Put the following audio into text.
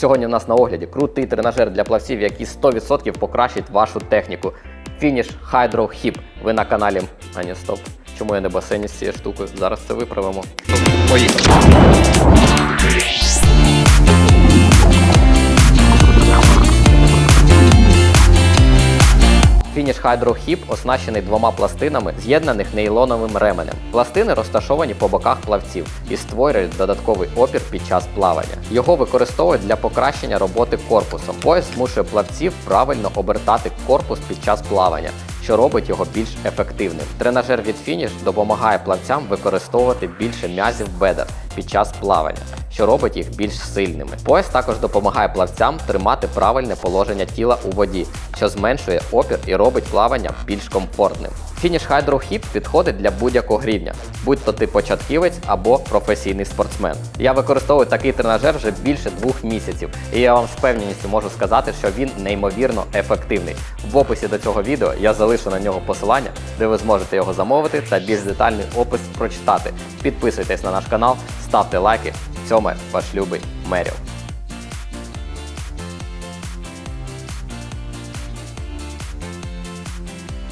Сьогодні у нас на огляді крутий тренажер для плавців, який 100% покращить вашу техніку. Фініш Hydro Hip. Ви на каналі. А ні, стоп. Чому я не в басейні з цією штукою? Зараз це виправимо. Поїхали. Finish Hydro оснащений двома пластинами, з'єднаних нейлоновим ременем. Пластини розташовані по боках плавців і створюють додатковий опір під час плавання. Його використовують для покращення роботи корпусом. Пояс змушує плавців правильно обертати корпус під час плавання. Що робить його більш ефективним. Тренажер від Finish допомагає плавцям використовувати більше м'язів бедер під час плавання, що робить їх більш сильними. Пояс також допомагає плавцям тримати правильне положення тіла у воді, що зменшує опір і робить плавання більш комфортним. Finish Hydro підходить для будь-якого рівня, будь то ти початківець або професійний спортсмен. Я використовую такий тренажер вже більше двох місяців, і я вам з певністю можу сказати, що він неймовірно ефективний. В описі до цього відео я залишу на нього посилання, де ви зможете його замовити та більш детальний опис прочитати. Підписуйтесь на наш канал, ставте лайки. Сьоме ваш любий Меріл.